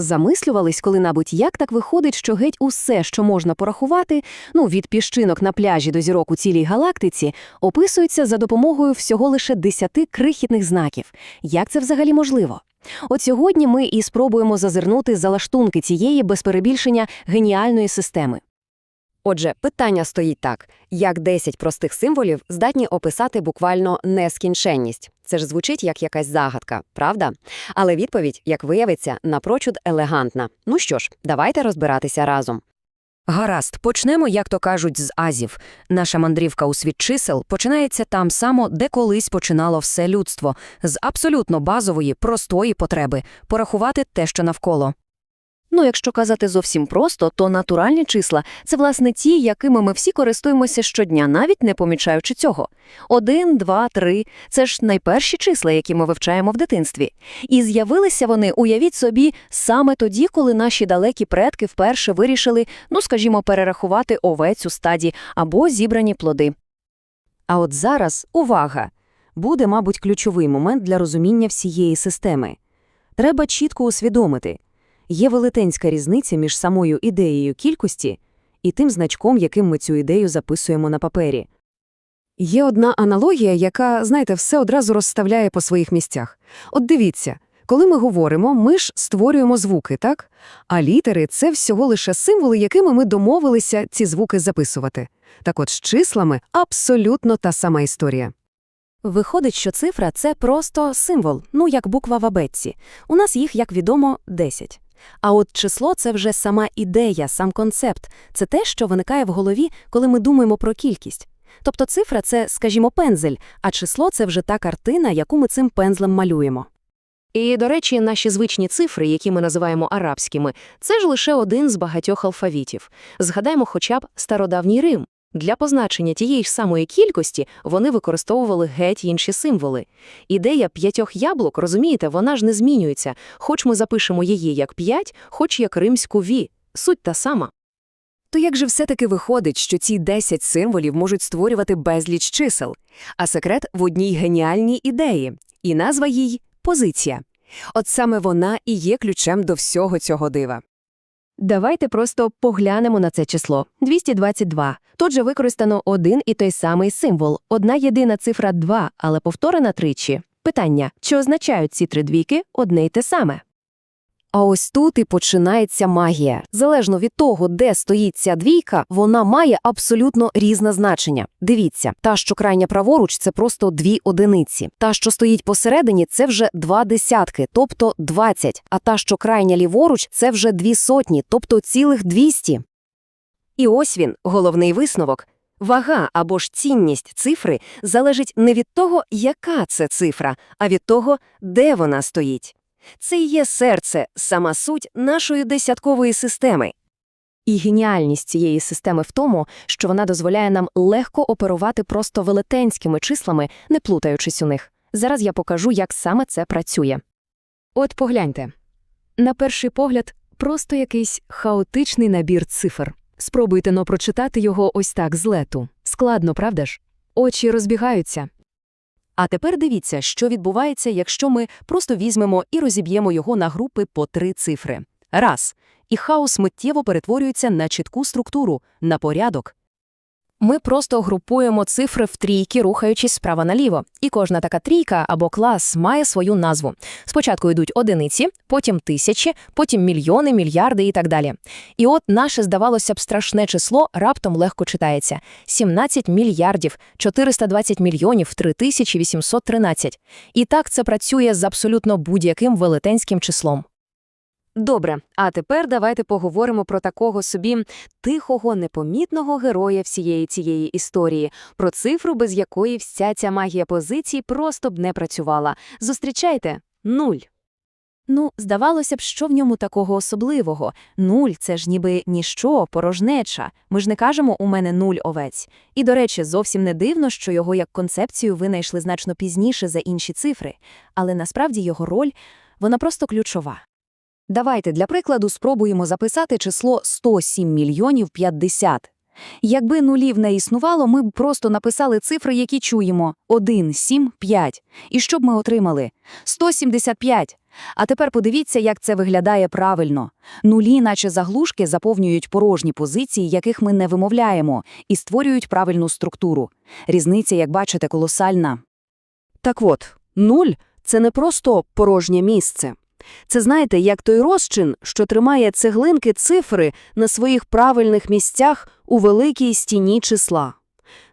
Замислювались коли-небудь, як так виходить, що геть усе, що можна порахувати, ну від піщинок на пляжі до зірок у цілій галактиці, описується за допомогою всього лише десяти крихітних знаків. Як це взагалі можливо? От сьогодні ми і спробуємо зазирнути за лаштунки цієї без перебільшення геніальної системи. Отже, питання стоїть так: як 10 простих символів здатні описати буквально нескінченність? Це ж звучить як якась загадка, правда? Але відповідь, як виявиться, напрочуд елегантна. Ну що ж, давайте розбиратися разом. Гаразд, почнемо, як то кажуть, з азів. Наша мандрівка у світ чисел починається там само, де колись починало все людство, з абсолютно базової, простої потреби – порахувати те, що навколо. Ну, якщо казати зовсім просто, то натуральні числа – це, власне, ті, якими ми всі користуємося щодня, навіть не помічаючи цього. Один, два, три – це ж найперші числа, які ми вивчаємо в дитинстві. І з'явилися вони, уявіть собі, саме тоді, коли наші далекі предки вперше вирішили, ну, скажімо, перерахувати овець у стаді або зібрані плоди. А от зараз увага! Буде, мабуть, ключовий момент для розуміння всієї системи. Треба чітко усвідомити. Є велетенська різниця між самою ідеєю кількості і тим значком, яким ми цю ідею записуємо на папері. Є одна аналогія, яка, знаєте, все одразу розставляє по своїх місцях. От дивіться, коли ми говоримо, ми ж створюємо звуки, так? А літери – це всього лише символи, якими ми домовилися ці звуки записувати. Так от з числами абсолютно та сама історія. Виходить, що цифра – це просто символ, ну як буква в абетці. У нас їх, як відомо, 10. А от число – це вже сама ідея, сам концепт. Це те, що виникає в голові, коли ми думаємо про кількість. Тобто цифра – це, скажімо, пензель, а число – це вже та картина, яку ми цим пензлем малюємо. І, до речі, наші звичні цифри, які ми називаємо арабськими, це ж лише один з багатьох алфавітів. Згадаємо хоча б стародавній Рим. Для позначення тієї ж самої кількості вони використовували геть інші символи. Ідея п'ятьох яблук, розумієте, вона ж не змінюється, хоч ми запишемо її як п'ять, хоч як римську ві. Суть та сама. То як же все-таки виходить, що ці 10 символів можуть створювати безліч чисел? А секрет в одній геніальній ідеї, і назва їй – позиція. От саме вона і є ключем до всього цього дива. Давайте просто поглянемо на це число – 222. Тут же використано один і той самий символ, одна єдина цифра 2, але повторена тричі. Питання, чи означають ці три двійки одне й те саме? А ось тут і починається магія. Залежно від того, де стоїть ця двійка, вона має абсолютно різне значення. Дивіться, та, що крайня праворуч, це просто дві одиниці. Та, що стоїть посередині, це вже два десятки, тобто 20. А та, що крайня ліворуч, це вже дві сотні, тобто цілих 200. І ось він, головний висновок. Вага або ж цінність цифри залежить не від того, яка це цифра, а від того, де вона стоїть. Це і є серце, сама суть нашої десяткової системи. І геніальність цієї системи в тому, що вона дозволяє нам легко оперувати просто велетенськими числами, не плутаючись у них. Зараз я покажу, як саме це працює. От погляньте. На перший погляд, просто якийсь хаотичний набір цифр. Спробуйте но прочитати його ось так з лету. Складно, правда ж? Очі розбігаються. А тепер дивіться, що відбувається, якщо ми просто візьмемо і розіб'ємо його на групи по три цифри. Раз. І хаос миттєво перетворюється на чітку структуру, на порядок. Ми просто групуємо цифри в трійки, рухаючись справа наліво. І кожна така трійка або клас має свою назву. Спочатку йдуть одиниці, потім тисячі, потім мільйони, мільярди і так далі. І от наше, здавалося б, страшне число раптом легко читається. 17 мільярдів, 420 мільйонів, 3813. І так це працює з абсолютно будь-яким велетенським числом. Добре, а тепер давайте поговоримо про такого собі тихого, непомітного героя всієї цієї історії, про цифру, без якої вся ця магія позицій просто б не працювала. Зустрічайте нуль. Ну, здавалося б, що в ньому такого особливого. Нуль це ж ніби ніщо, порожнеча. Ми ж не кажемо у мене нуль овець. І, до речі, зовсім не дивно, що його як концепцію винайшли значно пізніше за інші цифри, але насправді його роль вона просто ключова. Давайте для прикладу спробуємо записати число 107 мільйонів 50. Якби нулів не існувало, ми б просто написали цифри, які чуємо – 1, 7, 5. І що б ми отримали? 175. А тепер подивіться, як це виглядає правильно. Нулі, наче заглушки, заповнюють порожні позиції, яких ми не вимовляємо, і створюють правильну структуру. Різниця, як бачите, колосальна. Так от, нуль – це не просто порожнє місце. Це, знаєте, як той розчин, що тримає цеглинки цифри на своїх правильних місцях у великій стіні числа.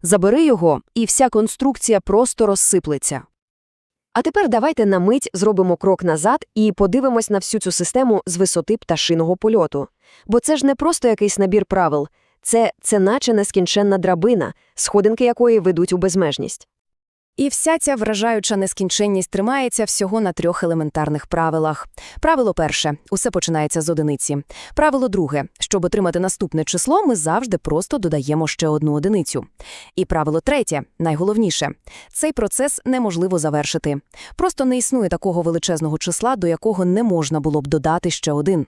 Забери його, і вся конструкція просто розсиплеться. А тепер давайте на мить зробимо крок назад і подивимось на всю цю систему з висоти пташиного польоту. Бо це ж не просто якийсь набір правил. Це, це наче нескінченна драбина, сходинки якої ведуть у безмежність. І вся ця вражаюча нескінченність тримається всього на трьох елементарних правилах. Правило перше – усе починається з одиниці. Правило друге – щоб отримати наступне число, ми завжди просто додаємо ще одну одиницю. І правило третє – найголовніше – цей процес неможливо завершити. Просто не існує такого величезного числа, до якого не можна було б додати ще один.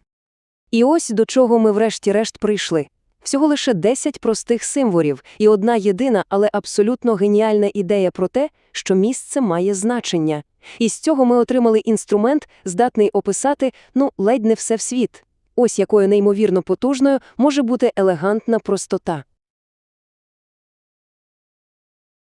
І ось до чого ми врешті-решт прийшли. Всього лише 10 простих символів і одна єдина, але абсолютно геніальна ідея про те, що місце має значення. І з цього ми отримали інструмент, здатний описати, ну, ледь не все в світ. Ось якою неймовірно потужною може бути елегантна простота.